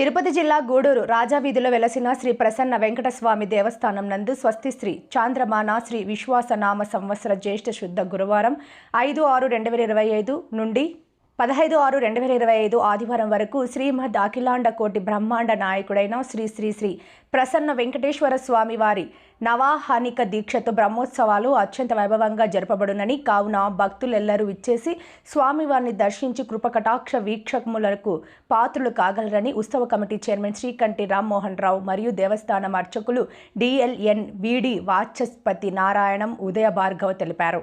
తిరుపతి జిల్లా గూడూరు రాజావీధిలో వెలసిన శ్రీ ప్రసన్న వెంకటస్వామి దేవస్థానం నందు స్వస్తి శ్రీ చాంద్రమాన శ్రీ విశ్వాసనామ సంవత్సర జ్యేష్ఠ శుద్ధ గురువారం ఐదు ఆరు రెండు వేల ఇరవై ఐదు నుండి పదహైదు ఆరు రెండు వేల ఇరవై ఐదు ఆదివారం వరకు శ్రీమద్ అఖిలాండ కోటి బ్రహ్మాండ నాయకుడైన శ్రీ శ్రీ శ్రీ ప్రసన్న వెంకటేశ్వర స్వామి వారి నవాహానిక దీక్షతో బ్రహ్మోత్సవాలు అత్యంత వైభవంగా జరపబడునని కావున భక్తులెల్లరూ ఇచ్చేసి స్వామివారిని దర్శించి కృపకటాక్ష వీక్షకములకు పాత్రులు కాగలరని ఉత్సవ కమిటీ చైర్మన్ శ్రీకంటి రామ్మోహన్ రావు మరియు దేవస్థానం అర్చకులు డిఎల్ఎన్ విడి వాచస్పతి నారాయణం ఉదయ భార్గవ తెలిపారు.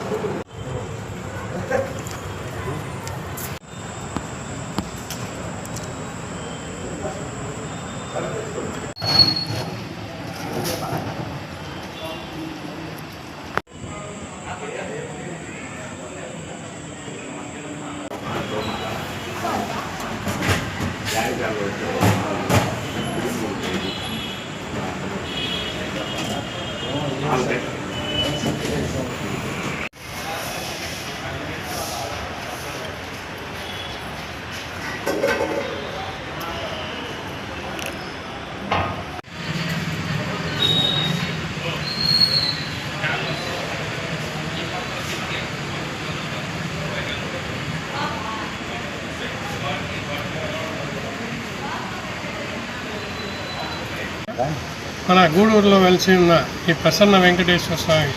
మన గూడూరులో వెలిసి ఉన్న ఈ ప్రసన్న వెంకటేశ్వర స్వామి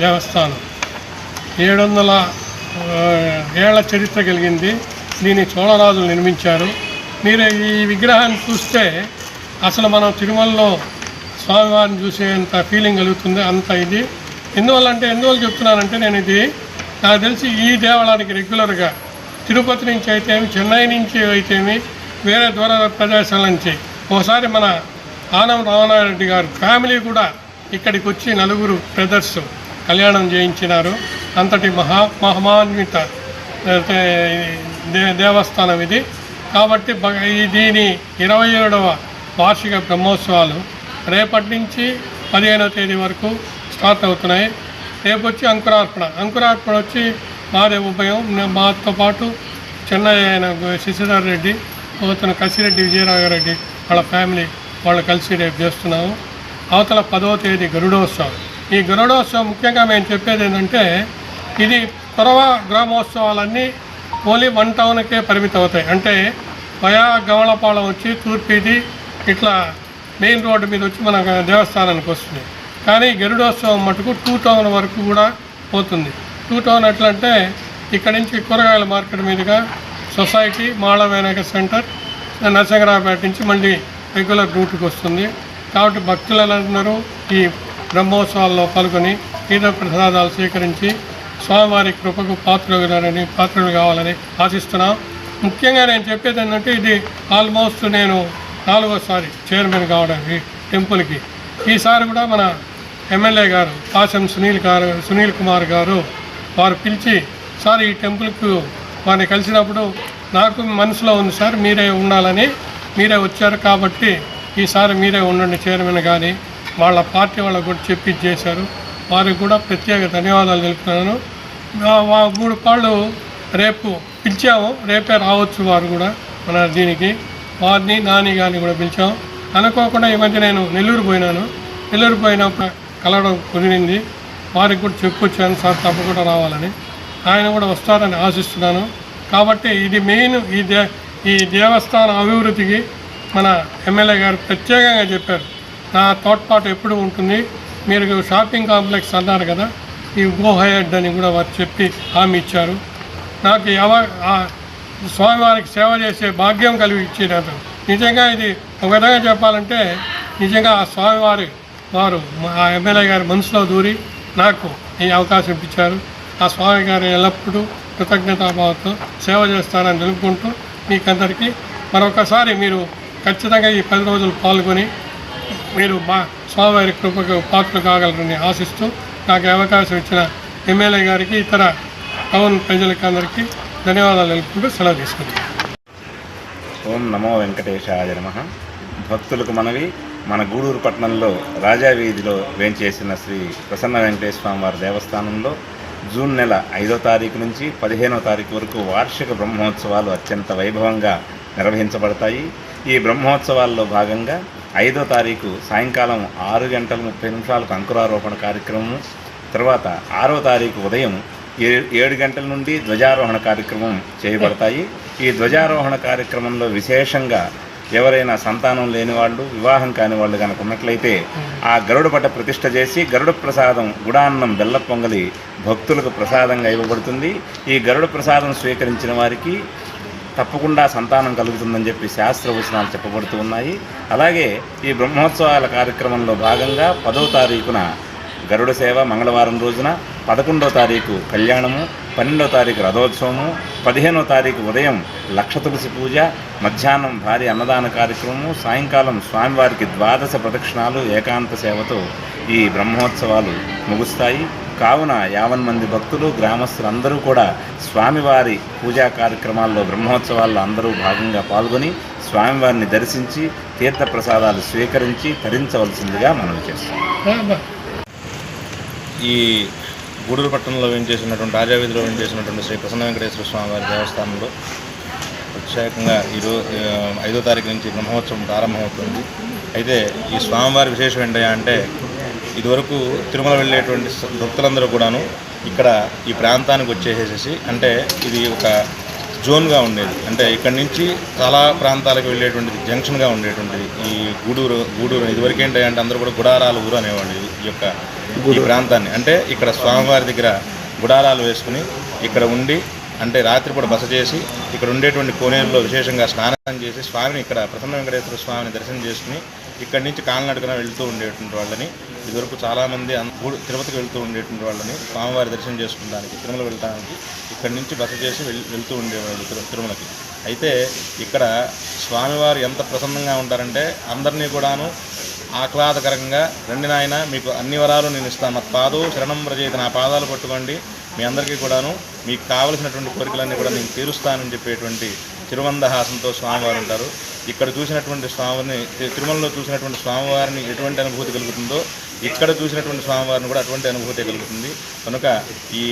దేవస్థానం. ఏడు వందల ఏళ్ళ చరిత్ర కలిగింది. దీన్ని చోళరాజులు నిర్మించారు. మీరు ఈ విగ్రహాన్ని చూస్తే అసలు మనం తిరుమలలో స్వామివారిని చూసేంత ఫీలింగ్ కలుగుతుంది అంత ఇది. ఎందువల్ల అంటే ఎందువల్ల చెప్తున్నానంటే నేను ఇది నాకు తెలిసి ఈ దేవాలయానికి రెగ్యులర్గా తిరుపతి నుంచి అయితేమి చెన్నై నుంచి అయితేమి వేరే దూర ప్రదేశాల నుంచి. ఒకసారి మన ఆనం రామనారెడ్డి గారు ఫ్యామిలీ కూడా ఇక్కడికి వచ్చి నలుగురు బ్రదర్స్ కళ్యాణం చేయించినారు. అంతటి మహా మహమాన్విత దేవస్థానం ఇది. కాబట్టి దీని ఇరవై ఏడవ వార్షిక బ్రహ్మోత్సవాలు రేపటి నుంచి పదిహేనవ తేదీ వరకు స్టార్ట్ అవుతున్నాయి. రేపు వచ్చి అంకురార్పణ. అంకురార్పణ వచ్చి మాదే ఉభయం మాతో పాటు చెన్నై ఆయన శశిధర్ రెడ్డి అతను కసిరెడ్డి విజయరాఘరెడ్డి వాళ్ళ ఫ్యామిలీ వాళ్ళు కలిసి రేపు చేస్తున్నాము. అవతల పదవ తేదీ గరుడోత్సవం. ఈ గరుడోత్సవం ముఖ్యంగా మేము చెప్పేది ఏంటంటే ఇది కొరవ గ్రామోత్సవాలన్నీ ఓన్లీ వన్ టౌన్కే పరిమితం అవుతాయి. అంటే వయా గవళపాలెం వచ్చి తూర్పిది ఇట్లా మెయిన్ రోడ్డు మీద వచ్చి మన దేవస్థానానికి వస్తుంది. కానీ గరుడోత్సవం మటుకు టూ టౌన్ వరకు కూడా పోతుంది. టూ టౌన్ ఎట్లా అంటే ఇక్కడి నుంచి కూరగాయల మార్కెట్ మీదుగా సొసైటీ మాళవేనక సెంటర్ నరసింహరావుపేట నుంచి మళ్ళీ రెగ్యులర్ రూట్కి వస్తుంది. కాబట్టి భక్తులందరూ ఈ బ్రహ్మోత్సవాల్లో పాల్గొని తీర్థ ప్రసాదాలు స్వీకరించి స్వామివారి కృపకు పాత్రలు పాత్రలు కావాలని ఆశిస్తున్నాం. ముఖ్యంగా నేను చెప్పేది ఏంటంటే ఇది ఆల్మోస్ట్ నేను నాలుగోసారి చైర్మన్ కావడానికి ఈ టెంపుల్కి. ఈసారి కూడా మన ఎమ్మెల్యే గారు పాశం సునీల్ గారు సునీల్ కుమార్ గారు వారు పిలిచి సార్ ఈ టెంపుల్కు వారిని కలిసినప్పుడు నాకు మనసులో ఉంది సార్ మీరే ఉండాలని మీరే వచ్చారు కాబట్టి ఈసారి మీరే ఉండండి చైర్మన్ కానీ వాళ్ళ పార్టీ వాళ్ళకు కూడా చెప్పి చేశారు. వారికి కూడా ప్రత్యేక ధన్యవాదాలు తెలుపుతున్నాను. మూడు పాళ్ళు రేపు పిలిచాము. రేపే రావచ్చు వారు కూడా మన దీనికి. వారిని నాని గారిని కూడా పిలిచాము. అనుకోకుండా ఈ మధ్య నేను నెల్లూరు పోయినాను. నెల్లూరు పోయినప్పుడు కలవడం కుదిరింది. వారికి కూడా చెప్పొచ్చాను సార్ తప్పకుండా రావాలని. ఆయన కూడా వస్తారని ఆశిస్తున్నాను. కాబట్టి ఇది మెయిన్ ఈ ఈ దేవస్థాన అభివృద్ధికి మన ఎమ్మెల్యే గారు ప్రత్యేకంగా చెప్పారు. నా తోడ్పాటు ఎప్పుడు ఉంటుంది? మీరు షాపింగ్ కాంప్లెక్స్ అన్నారు కదా ఈ గోహయడ్ అని కూడా వారు చెప్పి హామీ ఇచ్చారు. నాకు ఎవ ఆ స్వామివారికి సేవ చేసే భాగ్యం కలిగించినారు నిజంగా ఇది ఒక విధంగా చెప్పాలంటే నిజంగా ఆ స్వామివారి వారు ఆ ఎమ్మెల్యే గారి మనసులో దూరి నాకు ఈ అవకాశం ఇప్పించారు. ఆ స్వామి గారు ఎల్లప్పుడూ కృతజ్ఞతాభావంతో సేవ చేస్తారని తెలుపుకుంటూ మీకందరికీ మరొకసారి మీరు ఖచ్చితంగా ఈ పది రోజులు పాల్గొని మీరు మా స్వామివారి కృపకు పాత్ర కాగలరని ఆశిస్తూ నాకు అవకాశం ఇచ్చిన ఎమ్మెల్యే గారికి ఇతర టౌన్ ప్రజలకి అందరికీ ధన్యవాదాలు తెలుపుకుంటూ సెలవు తీసుకుంటాం ఓం నమో వెంకటేశాయ నమ. భక్తులకు మనవి మన గూడూరు పట్టణంలో రాజా వేంచేసిన శ్రీ ప్రసన్న వెంకటేశ్వర స్వామి వారి దేవస్థానంలో జూన్ నెల ఐదో తారీఖు నుంచి పదిహేనో తారీఖు వరకు వార్షిక బ్రహ్మోత్సవాలు అత్యంత వైభవంగా నిర్వహించబడతాయి. ఈ బ్రహ్మోత్సవాల్లో భాగంగా ఐదో తారీఖు సాయంకాలం ఆరు గంటల ముప్పై నిమిషాలకు అంకురారోపణ కార్యక్రమము తర్వాత ఆరో తారీఖు ఉదయం ఏ- ఏడు గంటల నుండి ధ్వజారోహణ కార్యక్రమం చేయబడతాయి. ఈ ధ్వజారోహణ కార్యక్రమంలో విశేషంగా ఎవరైనా సంతానం లేని వాళ్ళు వివాహం కాని వాళ్ళు కనుక ఉన్నట్లయితే ఆ గరుడ పట్ట ప్రతిష్ట చేసి గరుడ ప్రసాదం గుడాన్నం బెల్ల పొంగలి భక్తులకు ప్రసాదంగా ఇవ్వబడుతుంది. ఈ గరుడ ప్రసాదం స్వీకరించిన వారికి తప్పకుండా సంతానం కలుగుతుందని చెప్పి శాస్త్రవచనాలు చెప్పబడుతూ ఉన్నాయి. అలాగే ఈ బ్రహ్మోత్సవాల కార్యక్రమంలో భాగంగా పదో తారీఖున గరుడ సేవ మంగళవారం రోజున పదకొండో తారీఖు కళ్యాణము పన్నెండో తారీఖు రథోత్సవము పదిహేనో తారీఖు ఉదయం లక్ష తులసి పూజ మధ్యాహ్నం భారీ అన్నదాన కార్యక్రమము సాయంకాలం స్వామివారికి ద్వాదశ ప్రదక్షిణాలు ఏకాంత సేవతో ఈ బ్రహ్మోత్సవాలు ముగుస్తాయి. కావున యావన్ మంది భక్తులు గ్రామస్తులందరూ కూడా స్వామివారి పూజా కార్యక్రమాల్లో బ్రహ్మోత్సవాల్లో అందరూ భాగంగా పాల్గొని స్వామివారిని దర్శించి తీర్థప్రసాదాలు స్వీకరించి తరించవలసిందిగా మనవి చేస్తాం ఈ గూడూరు పట్టణంలో వేయించేసినటువంటి రాజావీధిలో వేయించేసినటువంటి శ్రీ ప్రసన్న వెంకటేశ్వర స్వామి వారి దేవస్థానంలో ప్రత్యేకంగా ఈరోజు ఐదో తారీఖు నుంచి బ్రహ్మోత్సవం ప్రారంభమవుతుంది. అయితే ఈ స్వామివారి విశేషం ఏంటయ్యా అంటే ఇదివరకు తిరుమల వెళ్ళేటువంటి భక్తులందరూ కూడాను ఇక్కడ ఈ ప్రాంతానికి వచ్చేసేసి అంటే ఇది ఒక జోన్గా ఉండేది. అంటే ఇక్కడి నుంచి చాలా ప్రాంతాలకు వెళ్ళేటువంటిది జంక్షన్గా ఉండేటువంటిది. ఈ గూడూరు గూడూరు ఇదివరకు ఏంటంటే అందరూ కూడా గుడారాల ఊరు అనేవాళ్ళు ఈ- యొక్క ఈ ప్రాంతాన్ని. అంటే ఇక్కడ స్వామివారి దగ్గర గుడారాలు వేసుకుని ఇక్కడ ఉండి అంటే రాత్రిపూట బస చేసి ఇక్కడ ఉండేటువంటి కోనేరులో విశేషంగా స్నానం చేసి స్వామిని ఇక్కడ ప్రసన్న వెంకటేశ్వర స్వామిని దర్శనం చేసుకుని ఇక్కడి నుంచి కాలినడకన వెళ్తూ ఉండేటువంటి వాళ్ళని ఇదివరకు చాలామంది తిరుపతికి వెళ్తూ ఉండేటువంటి వాళ్ళని స్వామివారి దర్శనం చేసుకోవడానికి తిరుమల వెళ్ళడానికి ఇక్కడి నుంచి బస చేసి వెళ్తూ ఉండేవాళ్ళు తిరు- తిరుమలకి. అయితే ఇక్కడ స్వామివారు ఎంత ప్రసన్నంగా ఉంటారంటే అందరినీ కూడాను ఆహ్లాదకరంగా రండి నాయన మీకు అన్ని వరాలు నేను ఇస్తాను. నా పాదు శరణం రచయిత నా పాదాలు పట్టుకోండి. మీ అందరికీ కూడాను మీకు కావలసినటువంటి కోరికలన్నీ కూడా నేను తీరుస్తానని చెప్పేటువంటి తిరువందహాసంతో స్వామివారు ఉంటారు. ఇక్కడ చూసినటువంటి స్వామిని తి- తిరుమలలో చూసినటువంటి స్వామివారిని ఎటువంటి అనుభూతి కలుగుతుందో ఇక్కడ చూసినటువంటి స్వామివారిని కూడా అటువంటి అనుభూతి కలుగుతుంది. కనుక ఈ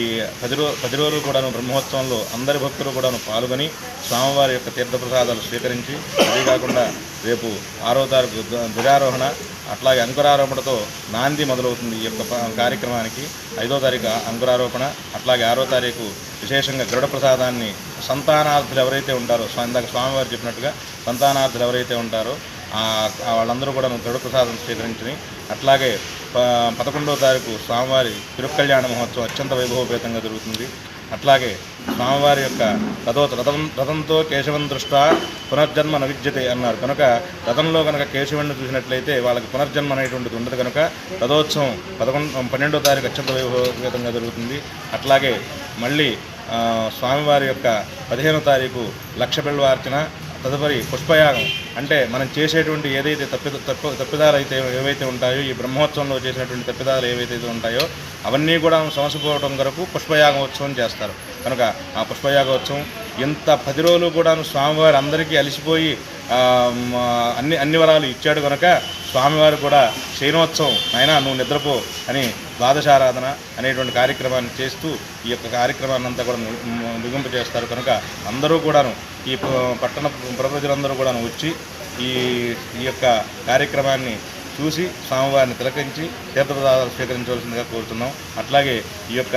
పది రో పది రోజులు కూడాను బ్రహ్మోత్సవంలో అందరి భక్తులు కూడాను పాల్గొని స్వామివారి యొక్క తీర్థప్రసాదాలు స్వీకరించి అదే కాకుండా రేపు ఆరో తారీఖు ధ్వజారోహణ అట్లాగే అంకురారోపణతో నాంది మొదలవుతుంది ఈ యొక్క కార్యక్రమానికి. ఐదో తారీఖు అంకురారోపణ అట్లాగే ఆరో తారీఖు విశేషంగా గరుడ ప్రసాదాన్ని సంతానార్థులు ఎవరైతే ఉంటారో ఇందాక స్వామివారు చెప్పినట్టుగా సంతానార్థులు ఎవరైతే ఉంటారో వాళ్ళందరూ కూడా గరుడ ప్రసాదం స్వీకరించి అట్లాగే ప- పదకొండవ తారీఖు స్వామివారి తిరుకల్యాణ మహోత్సవం అత్యంత వైభవపేతంగా జరుగుతుంది. అట్లాగే స్వామివారి యొక్క రథో రథం రథంతో కేశవం దృష్ట పునర్జన్మ నవిద్యతే అన్నారు. కనుక రథంలో కనుక కేశవుడిని చూసినట్లయితే వాళ్ళకి పునర్జన్మ అనేటువంటిది ఉండదు కనుక రథోత్సవం పదకొండు పన్నెండో తారీఖు అత్యంత వైభవపేతంగా జరుగుతుంది. అట్లాగే మళ్ళీ స్వామివారి యొక్క పదిహేనో తారీఖు లక్ష బిల్వార్చన తదుపరి పుష్పయాగం. అంటే మనం చేసేటువంటి ఏదైతే తప్పి తప్పు తప్పిదాలు అయితే ఏవైతే ఉంటాయో ఈ బ్రహ్మోత్సవంలో చేసినటువంటి తప్పిదాలు ఏవైతే ఉంటాయో అవన్నీ కూడా సమసిపోవడం కొరకు పుష్పయాగం ఉత్సవం చేస్తారు. కనుక ఆ పుష్పయాగోత్సవం ఇంత పది రోజులు కూడాను స్వామివారు అందరికీ అలిసిపోయి అన్ని అన్ని వరాలు ఇచ్చాడు కనుక స్వామివారు కూడా శయనోత్సవం అయినా నువ్వు నిద్రపో అని ద్వాదశారాధన అనేటువంటి కార్యక్రమాన్ని చేస్తూ ఈ యొక్క కార్యక్రమాన్ని అంతా కూడా ము- ముగింపు చేస్తారు. కనుక అందరూ కూడాను ఈ పట్టణ ప్రజలందరూ కూడాను వచ్చి ఈ ఈ యొక్క కార్యక్రమాన్ని చూసి స్వామివారిని తిలకించి తీర్థప్రదాలు స్వీకరించవలసిందిగా కోరుతున్నాం. అట్లాగే ఈ యొక్క